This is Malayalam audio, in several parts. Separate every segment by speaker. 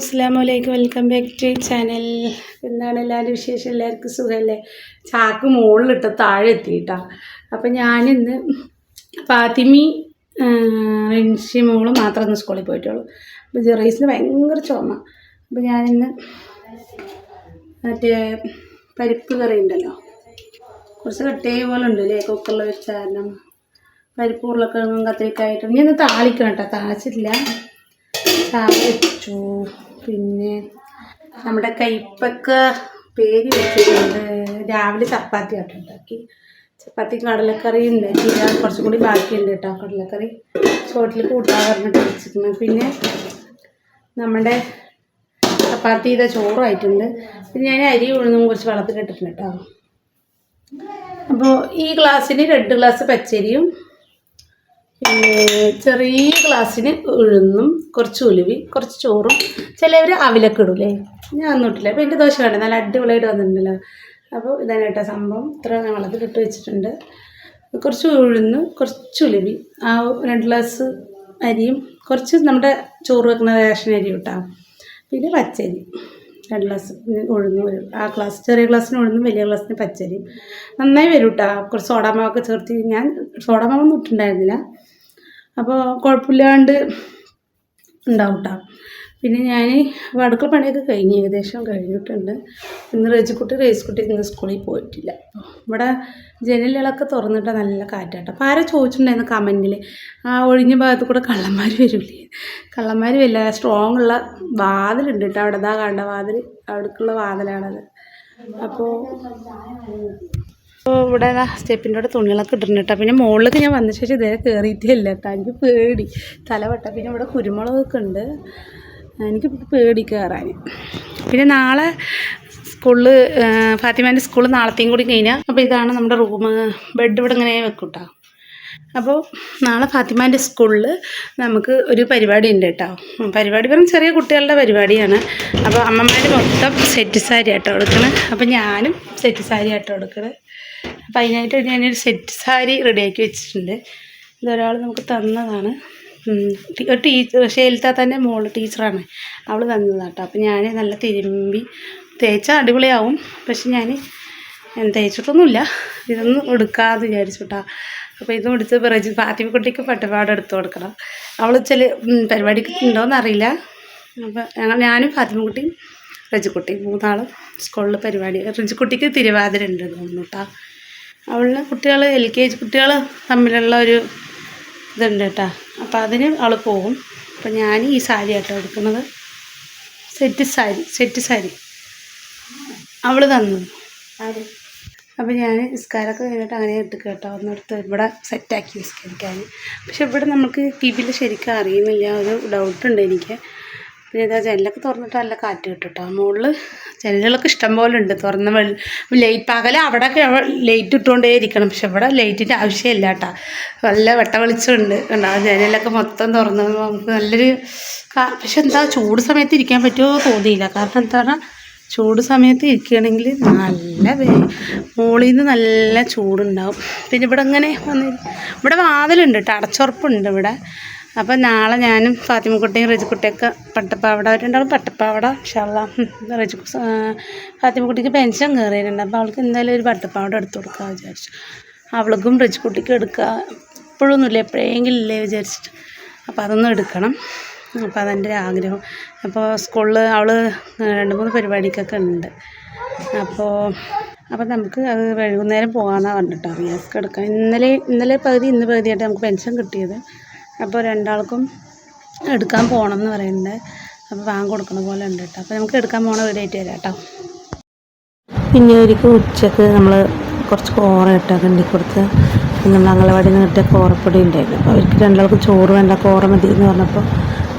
Speaker 1: അസ്സാം വലൈക്കും വെൽക്കം ബാക്ക് ടു ചാനൽ. എന്താണ് എല്ലാവരും വിശേഷം? എല്ലാവർക്കും സുഖമല്ലേ? ചാക്ക് മുകളിലിട്ട് താഴെ എത്തിയിട്ടാ അപ്പം ഞാനിന്ന് ഫാത്തിമി റിൻഷി മോൾ മാത്രം ഇന്ന് സ്കൂളിൽ പോയിട്ടുള്ളൂ. അപ്പോൾ ജെറീസിന് ഭയങ്കര ചുമ. അപ്പോൾ ഞാനിന്ന് മറ്റേ പരിപ്പ് കറി ഉണ്ടല്ലോ. കുറച്ച് കട്ടേ പോലെ ഉണ്ട് അല്ലേ? കുക്കറിൽ വെച്ച കാരണം പരിപ്പ് ഉരുളക്കിഴങ്ങും കത്തിരിക്കായിട്ട് ഒന്ന് താളിക്കണം കേട്ടോ. താളിച്ചിട്ടില്ല. ചാറ് വെച്ചു പിന്നെ നമ്മുടെ കൈപ്പക്ക പേര് വെച്ചിട്ടുണ്ട്. രാവിലെ ചപ്പാത്തി ആട്ടം ഉണ്ടാക്കി. ചപ്പാത്തി കടലക്കറി ഉണ്ടാക്കി കുറച്ചും കൂടി ബാക്കിയുണ്ട് കേട്ടോ കടലക്കറി. ചോട്ടിൽ കൂട്ടാൻ പറഞ്ഞിട്ട് വെച്ചിട്ടുണ്ട് പിന്നെ നമ്മുടെ ചപ്പാത്തി ചെയ്ത ചോറായിട്ടുണ്ട്. പിന്നെ ഞാൻ അരി ഉഴുന്നും കുറച്ച് വെള്ളത്തിൽ ഇട്ടിട്ടുണ്ട് കേട്ടോ. അപ്പോൾ ഈ ഗ്ലാസ്സിന് രണ്ട് ഗ്ലാസ് പച്ചരിയും ചെറിയ ഗ്ലാസ്സിന് ഉഴുന്നും കുറച്ച് ഉലുവി കുറച്ച് ചോറും. ചിലവർ അവിലൊക്കെ ഇടൂലേ? ഞാൻ ഒന്നും ഇട്ടില്ല അപ്പോൾ എന്റെ ദോശ വേണ്ട നല്ല അടിപൊളിയായിട്ട് വന്നിട്ടുണ്ടല്ലോ. അപ്പോൾ ഇതാണ് കേട്ടോ സംഭവം. ഇത്ര ഞാൻ വെള്ളത്തിലിട്ട് വെച്ചിട്ടുണ്ട്. കുറച്ച് ഉഴുന്ന് കുറച്ച് ഉലുവി ആ രണ്ട് ഗ്ലാസ് അരിയും കുറച്ച് നമ്മുടെ ചോറ് വെക്കുന്ന റേഷൻ അരി കിട്ടാം പിന്നെ പച്ചരി. രണ്ട് ഗ്ലാസ് ഉഴുന്ന് വരും ആ ഗ്ലാസ് ചെറിയ ഗ്ലാസ്സിന് ഉഴുന്നും വലിയ ഗ്ലാസ്സിന് പച്ചരി നന്നായി വരും കേട്ടോ കുറച്ച് സോഡാമാവൊക്കെ ചേർത്ത് ഞാൻ സോഡാമാവൊന്നും ഇട്ടുണ്ടായിരുന്നില്ല അപ്പോൾ കുഴപ്പമില്ലാണ്ട് ഉണ്ടാവും കേട്ടോ പിന്നെ ഞാൻ അടുക്കള പണിയൊക്കെ കഴിഞ്ഞ് ഏകദേശം കഴിഞ്ഞിട്ടുണ്ട്. ഇന്ന് റേജിക്കുട്ടി റേസ്കുട്ടി ഇന്ന് സ്കൂളിൽ പോയിട്ടില്ല. ഇവിടെ ജനലുകളൊക്കെ തുറന്നിട്ട് നല്ല കാറ്റാട്ടോ. അപ്പോൾ ആരെ ചോദിച്ചിട്ടുണ്ടായിരുന്നു കമന്റിൽ ആ ഒഴിഞ്ഞ ഭാഗത്ത് കൂടെ കള്ളന്മാർ വരില്ലേ? കള്ളന്മാർ വരില്ല. സ്ട്രോങ് ഉള്ള വാതിലുണ്ട് കേട്ടോ. അവിടെ ഇതാ കണ്ട വാതിൽ അവിടേക്കുള്ള വാതിലാണത്. അപ്പോൾ ഇവിടെ സ്റ്റെപ്പിന്റെ അവിടെ തുണികളൊക്കെ ഇട്ടിട്ടുണ്ട് പിന്നെ മുകളിലേക്ക് ഞാൻ വന്ന ശേഷം ഇതേ കയറിയിട്ടില്ല കേട്ടോ എനിക്ക് പേടി. തലവട്ട. പിന്നെ ഇവിടെ കുരുമുളകൊക്കെ ഉണ്ട്. എനിക്ക് പേടി കയറാൻ പിന്നെ നാളെ സ്കൂളിൽ ഫാത്തിമാന്റെ സ്കൂളിൽ നാളത്തെയും കൂടി കഴിഞ്ഞാൽ അപ്പോൾ ഇതാണ് നമ്മുടെ റൂം ബെഡ് ഇവിടെ ഇങ്ങനെ വെക്കും കേട്ടോ അപ്പോൾ നാളെ ഫാത്തിമാന്റെ സ്കൂളിൽ നമുക്ക് ഒരു പരിപാടി ഉണ്ട് കേട്ടോ പരിപാടി പറഞ്ഞാൽ ചെറിയ കുട്ടികളുടെ പരിപാടിയാണ്. അപ്പോൾ അമ്മമാർ മൊത്തം സെറ്റ് സാരി ആട്ടോ കൊടുക്കണേ അപ്പോൾ ഞാനും സെറ്റ് സാരി ആട്ടോ എടുക്കണത് അപ്പോൾ അതിനായിട്ട് ഞാനൊരു സെറ്റ് സാരി റെഡിയാക്കി വെച്ചിട്ടുണ്ട്. ഇതൊരാൾ നമുക്ക് തന്നതാണ്. ഒരു ടീച്ചർ ഷേൽത്ത തന്നെ മോൾ ടീച്ചറാണ്. അവൾ തന്നതാണ് കേട്ടോ അപ്പോൾ ഞാൻ നല്ല തിരുമ്പി തേച്ചാൽ അടിപൊളിയാവും. പക്ഷെ ഞാൻ തേച്ചിട്ടൊന്നുമില്ല. ഇതൊന്നും എടുക്കാമെന്ന് വിചാരിച്ചുട്ടാ. അപ്പോൾ ഇതും എടുത്ത് റജി ഫാത്തിമക്കുട്ടിക്ക് പട്ടുപാട് എടുത്തു കൊടുക്കണം. അവൾ ചില പരിപാടിക്ക് ഉണ്ടോയെന്ന് അറിയില്ല. അപ്പോൾ ഞങ്ങൾ ഞാനും ഫാത്തിമക്കുട്ടിയും റജിക്കുട്ടിയും മൂന്നാളും സ്കൂളിൽ പരിപാടി റജിക്കുട്ടിക്ക് തിരുവാതിര ഉണ്ട് തോന്നുന്നു കേട്ടോ അവളിന് കുട്ടികൾ എൽ കെ ജി കുട്ടികൾ തമ്മിലുള്ള ഒരു ഇതുണ്ട് കേട്ടോ. അപ്പോൾ അതിന് അവൾ പോകും. അപ്പം ഞാൻ ഈ സാരി കേട്ടോ എടുക്കുന്നത്. Set sari set sari. അവൾ തന്നത് അപ്പോൾ ഞാൻ നിസ്കാരമൊക്കെ കഴിഞ്ഞിട്ട് അങ്ങനെ എടുക്കുക കേട്ടോ. ഒന്നെടുത്ത് ഇവിടെ സെറ്റാക്കി നിസ്കരിക്കാൻ പക്ഷെ ഇവിടെ നമുക്ക് ടി വിയിൽ ശരിക്കും അറിയുന്നില്ല. ഒരു ഡൗട്ടുണ്ട് എനിക്ക്. പിന്നെ ഇതാ ജനലൊക്കെ തുറന്നിട്ട് നല്ല കാറ്റ് കിട്ടും കേട്ടോ മുകളിൽ ജനലുകളൊക്കെ ഇഷ്ടം പോലെ ഉണ്ട്. തുറന്ന ലൈറ്റ് പകല അവിടെ ലൈറ്റ് ഇട്ടുകൊണ്ടേ ഇരിക്കണം. പക്ഷെ ഇവിടെ ലൈറ്റിന്റെ ആവശ്യമില്ല കേട്ടോ. നല്ല വെട്ട വെളിച്ചമുണ്ട്. കണ്ടോ? ജനലൊക്കെ മൊത്തം തുറന്ന് നമുക്ക് നല്ലൊരു പക്ഷെ എന്താ ചൂട് സമയത്ത് ഇരിക്കാൻ പറ്റുമോ തോന്നിയില്ല. കാരണം എന്താണ്? ചൂട് സമയത്ത് ഇരിക്കുകയാണെങ്കിൽ നല്ല മുകളിൽ നിന്ന് നല്ല ചൂടുണ്ടാവും. പിന്നെ ഇവിടെ അങ്ങനെ വന്ന് ഇവിടെ വാതിലുണ്ട് കേട്ടോ. അടച്ചുറപ്പുണ്ട് ഇവിടെ. അപ്പം നാളെ ഞാനും ഫാത്തിമക്കുട്ടിയും റജിക്കുട്ടിയൊക്കെ പട്ടപ്പാവട രണ്ടാളും പട്ടപ്പാവട ഷള്ള റജി ഫാത്തിമക്കുട്ടിക്ക് പെൻഷൻ കയറിയിട്ടുണ്ട്. അപ്പോൾ അവൾക്ക് എന്തായാലും ഒരു പട്ടപ്പാവട എടുത്തു കൊടുക്കുക വിചാരിച്ചു. അവൾക്കും റജിക്കുട്ടിക്കും എടുക്കുക എപ്പോഴൊന്നുമില്ല എപ്പോഴെങ്കിലും ഇല്ലേ വിചാരിച്ചിട്ട്. അപ്പോൾ അതൊന്നും എടുക്കണം. അപ്പോൾ അതെന്റെ ഒരു ആഗ്രഹം. അപ്പോൾ സ്കൂളിൽ അവൾ രണ്ട് മൂന്ന് പരിപാടിക്കൊക്കെ ഉണ്ട്. അപ്പോൾ അപ്പോൾ നമുക്ക് അത് വൈകുന്നേരം പോകാമെന്നാണ് പറഞ്ഞിട്ടോ. റിയാസ്ക്ക് എടുക്കാം. ഇന്നലെ ഇന്നലെ പകുതി ഇന്ന് പകുതിയായിട്ട് നമുക്ക് പെൻഷൻ കിട്ടിയത്. അപ്പോൾ രണ്ടാൾക്കും എടുക്കാൻ പോകണം എന്ന് പറയുന്നുണ്ട്. അപ്പോൾ വാങ്ങി കൊടുക്കണ പോലെ ഉണ്ട് കേട്ടോ അപ്പോൾ നമുക്ക് എടുക്കാൻ പോകണ റെഡി ആയിട്ട് വരാം കേട്ടോ പിന്നെ ഒരിക്കൽ ഉച്ചയ്ക്ക് നമ്മൾ കുറച്ച് കോറ ഇട്ടൊക്കെ കണ്ടി കൊടുത്ത്. നമ്മൾ അംഗനവാടിയിൽ നിന്ന് കിട്ടിയ കോറപ്പൊടി ഉണ്ടായിരുന്നു. അപ്പോൾ അവർക്ക് രണ്ടാൾക്കും ചോറ് വേണ്ട കോറ മതി എന്ന് പറഞ്ഞപ്പോൾ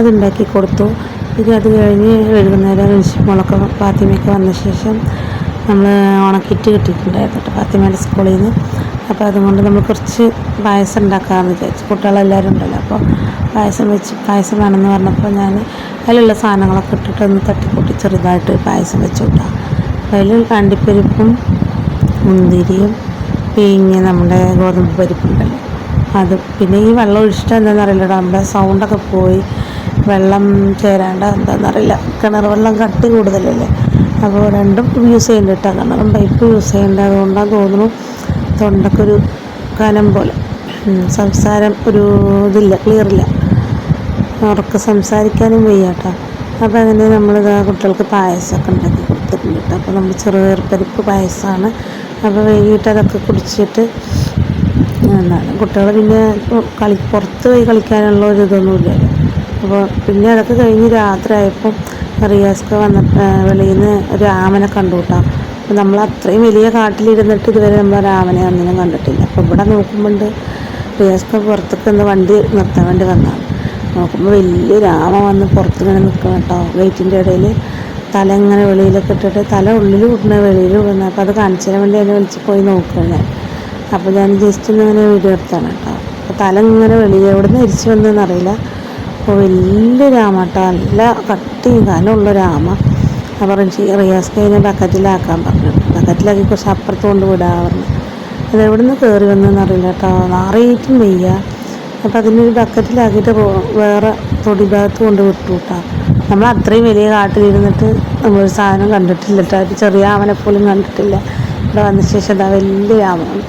Speaker 1: അതുണ്ടാക്കി കൊടുത്തു. പിന്നെ അത് കഴിഞ്ഞ് വൈകുന്നേരം മുളക്ക പാത്തിമയൊക്കെ വന്ന ശേഷം നമ്മൾ ഉണക്കിയിട്ട് കിട്ടിയിട്ടുണ്ടായിരുന്നു കേട്ടോ ഫാത്തിമയുടെ സ്കൂളിൽ നിന്ന്. അപ്പോൾ അതുകൊണ്ട് നമ്മൾ കുറച്ച് പായസം ഉണ്ടാക്കാമെന്ന് വിചാരിച്ചു. കുട്ടികളെല്ലാവരും ഉണ്ടല്ലോ. അപ്പോൾ പായസം വെച്ച് പായസം വേണമെന്ന് പറഞ്ഞപ്പോൾ ഞാൻ അതിലുള്ള സാധനങ്ങളൊക്കെ ഇട്ടിട്ട് ഒന്ന് തട്ടിക്കൂട്ടി ചെറുതായിട്ട് പായസം വെച്ചു അപ്പോൾ അതിൽ കണ്ടിപ്പരിപ്പും മുന്തിരിയും പിഴിഞ്ഞ് നമ്മുടെ ഗോതമ്പ് പരിപ്പുണ്ടല്ലോ അത് പിന്നെ ഈ വെള്ളം ഒഴിച്ചിട്ട് എന്താണെന്നറിയില്ല നമ്മുടെ സൗണ്ടൊക്കെ പോയി. വെള്ളം ചേരാണ്ട് എന്താണെന്നറിയില്ല കിണർ വെള്ളം കട്ടി കൂടുതലല്ലേ. അപ്പോൾ രണ്ടും യൂസ് ചെയ്യേണ്ടിട്ടാണ് കിണറും പൈപ്പ് യൂസ് ചെയ്യേണ്ടത് അതുകൊണ്ടാണ് തോന്നുന്നു. തൊണ്ടക്കൊരു കനം പോലെ. സംസാരം ഒരു ഇതില്ല ക്ലിയറില്ല ഉറക്കെ സംസാരിക്കാനും വയ്യ കേട്ടോ അപ്പോൾ അങ്ങനെ നമ്മൾ കുട്ടികൾക്ക് പായസമൊക്കെ ഉണ്ടാക്കി കൊടുത്തിട്ടുണ്ട്. കേട്ടോ അപ്പോൾ നമ്മൾ ചെറുപരിപ്പ് പായസമാണ് അപ്പോൾ വൈകിട്ട് അതൊക്കെ കുടിച്ചിട്ട് എന്താണ് കുട്ടികൾ പിന്നെ കളി പുറത്ത് പോയി കളിക്കാനുള്ള ഒരു ഇതൊന്നുമില്ലല്ലോ അപ്പോൾ പിന്നെ അതൊക്കെ കഴിഞ്ഞ് രാത്രി ആയപ്പോൾ റിയാസ്ക്ക് വന്ന വെളിയിൽ നിന്ന് ഒരു ആമനെ കണ്ടു കേട്ടോ. അപ്പോൾ നമ്മൾ അത്രയും വലിയ കാട്ടിലിരുന്നിട്ട് ഇതുവരെ നമ്മൾ രാമനെ ഒന്നിനും കണ്ടിട്ടില്ല. അപ്പോൾ ഇവിടെ നോക്കുമ്പോണ്ട് റിയാസ്ക്ക് പുറത്തേക്ക് ഒന്ന് വണ്ടി നിർത്താൻ വേണ്ടി വന്നതാണ് നോക്കുമ്പോൾ വലിയ രാമ വന്ന് പുറത്തിങ്ങനെ നിൽക്കണം കേട്ടോ. ഗേറ്റിന്റെ ഇടയിൽ തല ഇങ്ങനെ വെളിയിലൊക്കെ ഇട്ടിട്ട് തല ഉള്ളിൽ വിടണ വെളിയിൽ വിടുന്ന അപ്പോൾ അത് കാണിച്ചു വേണ്ടി എന്നെ വിളിച്ച് പോയി നോക്കുക ഞാൻ. അപ്പോൾ ഞാൻ ജസ്റ്റ് ഒന്ന് ഇങ്ങനെ വീഡിയോ എടുത്താണ് കേട്ടോ. അപ്പോൾ തല ഇങ്ങനെ വെളിയിൽ എവിടെ നിന്ന് ഇരിച്ചു വന്നതെന്ന് അറിയില്ല. അപ്പോൾ വലിയ രാമ കേട്ടോ. നല്ല കട്ടിയും കനമുള്ളൊരു ആമ അപ്പോൾ റിൻഷി റിയാസ് അതിനെ ബക്കറ്റിലാക്കാൻ പറഞ്ഞു. ബക്കറ്റിലാക്കി കുറച്ച് അപ്പുറത്ത് കൊണ്ട് വിടാൻ പറഞ്ഞു. എവിടെ നിന്ന് കയറി വന്നതെന്ന് അറിയില്ല കേട്ടോ. നാറിയിട്ടും വയ്യ. അപ്പം അതിനൊരു ബക്കറ്റിലാക്കിയിട്ട് വേറെ തൊടി ഭാഗത്ത് കൊണ്ട് വിട്ടു കേട്ടോ. നമ്മൾ അത്രയും വലിയ കാട്ടിലിരുന്നിട്ട് നമ്മളൊരു സാധനം കണ്ടിട്ടില്ല കേട്ടോ. ചെറിയ ആവനെ പോലും കണ്ടിട്ടില്ല. ഇവിടെ വന്ന ശേഷം അതാ വലിയ ആമയാണ്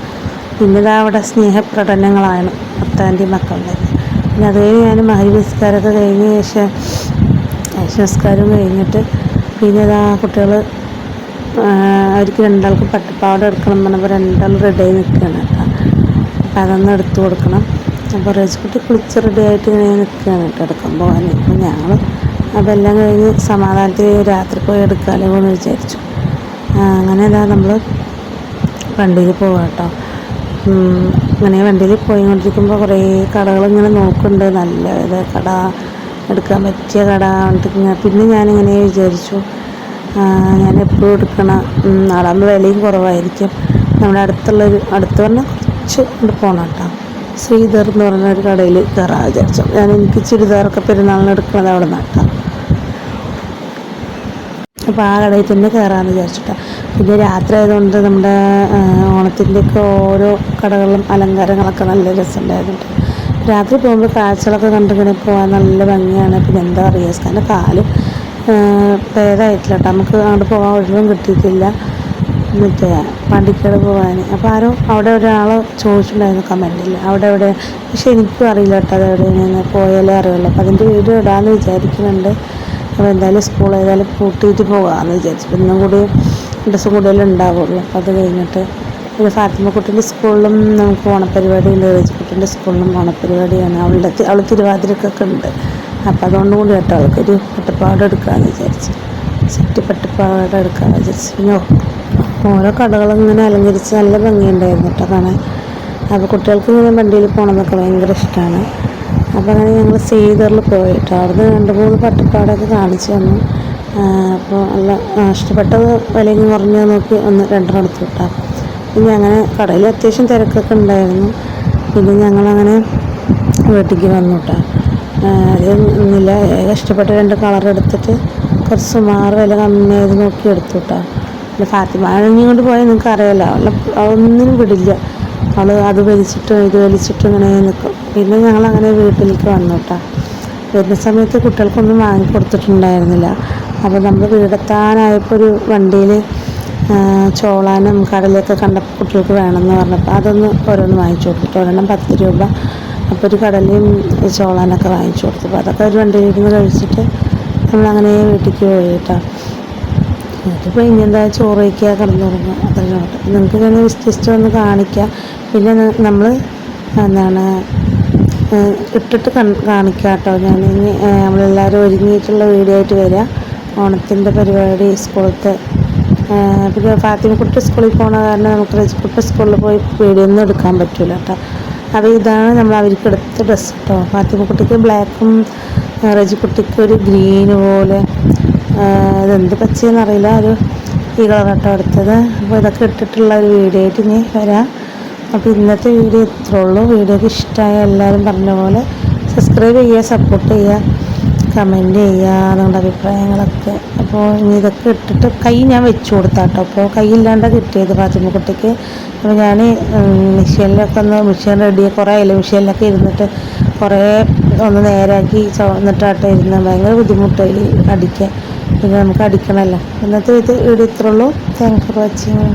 Speaker 1: പിന്നെ ഇതാ അവിടെ സ്നേഹപ്രകടനങ്ങളാണ് ഭർത്താന്റെയും മക്കളുടെ പിന്നെ അത് കഴിഞ്ഞ് ഞാൻ മഹരിപുരസ്കാരമൊക്കെ കഴിഞ്ഞ ശേഷം സംസ്കാരം കഴിഞ്ഞിട്ട് പിന്നെ ഇതാ കുട്ടികൾ അവർക്ക് രണ്ടാൾക്കും പട്ടുപാവാട എടുക്കണം എന്ന് പറഞ്ഞപ്പോൾ രണ്ടാൾ റെഡിയായി നിൽക്കുകയാണ് അപ്പം അതൊന്ന് എടുത്തു കൊടുക്കണം. അപ്പോൾ റേസ്കുട്ടി കുളിച്ച് റെഡിയായിട്ട് ഇങ്ങനെ നിൽക്കുകയാണ് കേട്ടോ എടുക്കാൻ പോകാൻ അപ്പം ഞങ്ങൾ അതെല്ലാം കഴിഞ്ഞ് സമാധാനത്തിൽ രാത്രി പോയി എടുക്കാമല്ലോ എന്ന് വിചാരിച്ചു. അങ്ങനെ ഇതാ നമ്മൾ വണ്ടിയിൽ പോവാം കേട്ടോ അങ്ങനെ വണ്ടിയിൽ പോയിക്കൊണ്ടിരിക്കുമ്പോൾ കുറേ കടകൾ ഇങ്ങനെ നോക്കുന്നുണ്ട്. നല്ല ഇത് കട എടുക്കാൻ പറ്റിയ കട പിന്നെ ഞാനിങ്ങനെ വിചാരിച്ചു ഞാൻ എപ്പോഴും എടുക്കണ അതാകുമ്പോൾ വിലയും കുറവായിരിക്കും. നമ്മുടെ അടുത്തുള്ളൊരു അടുത്ത് പറഞ്ഞാൽ കുറച്ച് കൊണ്ട് പോകണം കേട്ടോ. ശ്രീധർ എന്ന് പറഞ്ഞ ഒരു കടയിൽ കയറാൻ വിചാരിച്ചു. ഞാൻ എനിക്ക് ചുരിദാറൊക്കെ പെരുന്നാളിന് എടുക്കണത് അവിടെ നിന്നാട്ടോ അപ്പോൾ ആ കടയിൽ തന്നെ കയറാമെന്ന് വിചാരിച്ചിട്ടാണ് പിന്നെ രാത്രി ആയതുകൊണ്ട് നമ്മുടെ ഓണത്തിന്റെയൊക്കെ ഓരോ കടകളിലും അലങ്കാരങ്ങളൊക്കെ നല്ല രസമുണ്ടായതുകൊണ്ട് രാത്രി പോകുമ്പോൾ കാഴ്ചകളൊക്കെ കണ്ടിങ്ങനെ പോകാൻ നല്ല ഭംഗിയാണ്. പിന്നെ എന്താ പറയുക കാരണം കാൽ ഭേദമായിട്ടില്ല കേട്ടോ. നമുക്ക് അങ്ങോട്ട് പോകാൻ ഒഴിവും കിട്ടിയിട്ടില്ല. മറ്റേ വണ്ടിക്കട പോകാൻ അപ്പോൾ ആരോ അവിടെ ഒരാൾ ചോദിച്ചിട്ടുണ്ടായിരുന്നു കമന്റിൽ അവിടെ എവിടെ? പക്ഷെ എനിക്കും അറിയില്ല കേട്ടോ അത് എവിടെയാണ്. പോയാലേ അറിയുള്ളൂ. അപ്പോൾ അതിന്റെ വീഡിയോ ഇടാമെന്ന് വിചാരിക്കുന്നുണ്ട്. അപ്പോൾ എന്തായാലും സ്കൂൾ ഏതായാലും പൂട്ടിയിട്ട് പോകാമെന്ന് വിചാരിച്ചു. ഇന്നും കൂടി ഡ്രസ്സും കൂടുതലുണ്ടാവുള്ളൂ അപ്പോൾ അത് കഴിഞ്ഞിട്ട് പിന്നെ ഫാത്തിമക്കുട്ടിന്റെ സ്കൂളിലും നമുക്ക് ഓണപ്പരിപാടി ഉണ്ട്. റേജിക്കുട്ടിന്റെ സ്കൂളിലും ഓണപ്പരിപാടിയാണ് അവളുടെ അവൾ തിരുവാതിരക്കൊക്കെ ഉണ്ട്. അപ്പോൾ അതുകൊണ്ട് കൂടി കേട്ടോ അവൾക്കൊരു പട്ടുപാവാട എടുക്കാമെന്ന് വിചാരിച്ചു. സെറ്റ് പട്ടുപാവാട എടുക്കാമെന്ന് വിചാരിച്ചു. പിന്നെ ഓരോ കടകളും ഇങ്ങനെ അലങ്കരിച്ച് നല്ല ഭംഗിയുണ്ടായിരുന്നു കേട്ടോ കാണാൻ. അപ്പോൾ കുട്ടികൾക്ക് ഇങ്ങനെ വണ്ടിയിൽ പോകണമെന്നൊക്കെ ഭയങ്കര ഇഷ്ടമാണ് അപ്പോൾ അങ്ങനെ ഞങ്ങൾ സീതറിൽ പോയിട്ടോ അവിടുന്ന് രണ്ട് മൂന്ന് പട്ടുപാടൊക്കെ കാണിച്ചു തന്നു. അപ്പോൾ നല്ല ഇഷ്ടപ്പെട്ടത് വിലയും കുറഞ്ഞത് നോക്കി ഒന്ന് രണ്ടെണ്ണം എടുത്തു കേട്ടോ. പിന്നെ അങ്ങനെ കടയിൽ അത്യാവശ്യം തിരക്കൊക്കെ ഉണ്ടായിരുന്നു. പിന്നെ ഞങ്ങളങ്ങനെ വീട്ടിലേക്ക് വന്നു കേട്ടോ കഷ്ടപ്പെട്ട് രണ്ട് കളർ എടുത്തിട്ട് കുറച്ച് സുമാറ് വില കമ്മിയായത് നോക്കി എടുത്തു കേട്ടോ പിന്നെ ഫാത്തിമ കൊണ്ട് പോയാൽ നിങ്ങൾക്ക് അറിയാലോ. അവളെ ഒന്നിനും വിടില്ല. അവൾ അത് വലിച്ചിട്ടും ഇത് വലിച്ചിട്ടും ഇങ്ങനെ നിൽക്കും പിന്നെ ഞങ്ങൾ അങ്ങനെ വീട്ടിലേക്ക് വന്നു വരുന്ന സമയത്ത് കുട്ടികൾക്കൊന്നും വാങ്ങി കൊടുത്തിട്ടുണ്ടായിരുന്നില്ല. അപ്പോൾ നമ്മൾ വീടെത്താനായപ്പോൾ ഒരു വണ്ടിയിൽ ചോളാനും കടലൊക്കെ കണ്ടപ്പോൾ കുട്ടികൾക്ക് വേണമെന്ന് പറഞ്ഞപ്പോൾ അതൊന്ന് ഓരോന്ന് വാങ്ങിച്ചു കൊടുത്തു. ഒരെണ്ണം പത്ത് രൂപ. അപ്പോൾ ഒരു കടലയും ചോളാനൊക്കെ വാങ്ങിച്ചു കൊടുത്തു. അപ്പോൾ അതൊക്കെ ഒരു വണ്ടിയിൽ ഇരുന്ന് കഴിച്ചിട്ട് നമ്മളങ്ങനെ വീട്ടിലേക്ക് പോയി കേട്ടോ എന്നിട്ടിപ്പോൾ ഇനി എന്താ ചോറ് വയ്ക്കുക കിടന്നുറങ്ങുക അത്രയും നോട്ട് നിങ്ങൾക്ക് ഇങ്ങനെ ജസ്റ്റ് ഒന്ന് കാണിക്കുക പിന്നെ നമ്മൾ എന്താണ് ഇട്ടിട്ട് കൺ കാണിക്കാം കേട്ടോ ഞാൻ നമ്മളെല്ലാവരും ഒരുങ്ങിയിട്ടുള്ള വീഡിയോ ആയിട്ട് വരിക ഓണത്തിന്റെ പരിപാടി സ്കൂളത്തെ പിന്നെ ഫാത്തിമക്കുട്ടി സ്കൂളിൽ പോണ കാരണം നമുക്ക് രജിക്കുട്ടി സ്കൂളിൽ പോയി വീഡിയോ എടുക്കാൻ പറ്റില്ല കേട്ടോ അപ്പോൾ ഇതാണ് നമ്മൾ അവർക്ക് എടുത്ത ഡ്രസ്സ് കേട്ടോ ഫാത്തിമക്കുട്ടിക്ക് ബ്ലാക്കും റജിക്കുട്ടിക്ക് ഒരു ഗ്രീൻ പോലെ. ഇതെന്ത് പച്ചയെന്ന് അറിയില്ല. ഒരു ഈ കളർ കേട്ടോ എടുത്തത്. അപ്പോൾ ഇതൊക്കെ ഇട്ടിട്ടുള്ള ഒരു വീഡിയോ ആയിട്ട് ഇനി വരാം. അപ്പോൾ ഇന്നത്തെ വീഡിയോ ഇത്രേ ഉള്ളൂ. വീഡിയോക്ക് ഇഷ്ടമായ എല്ലാവരും പറഞ്ഞ പോലെ സബ്സ്ക്രൈബ് ചെയ്യുക സപ്പോർട്ട് ചെയ്യുക. കമന്റ് ചെയ്യുക നിങ്ങളുടെ അഭിപ്രായങ്ങളൊക്കെ. അപ്പോൾ ഇനി ഇതൊക്കെ ഇട്ടിട്ട് കൈ ഞാൻ വെച്ചു കൊടുത്താട്ടോ. അപ്പോൾ കൈയില്ലാണ്ട് കിട്ടിയത് പാചകക്കുട്ടിക്ക് അപ്പോൾ ഞാൻ മെഷീനിലൊക്കെ ഒന്ന് മെഷീൻ റെഡി കുറേ ആയില്ല മെഷീനിലൊക്കെ ഇരുന്നിട്ട്
Speaker 2: കുറേ ഒന്ന് നേരാക്കി ചുവന്നിട്ടാട്ടെ ഇരുന്ന. ഭയങ്കര ബുദ്ധിമുട്ടായി അടിക്കാൻ. പിന്നെ നമുക്ക് അടിക്കണമല്ലോ ഇന്നത്തെ ഇത് ഇവിടെ ഇത്രയുള്ളൂ താങ്ക് ഫോർ വാച്ചിങ്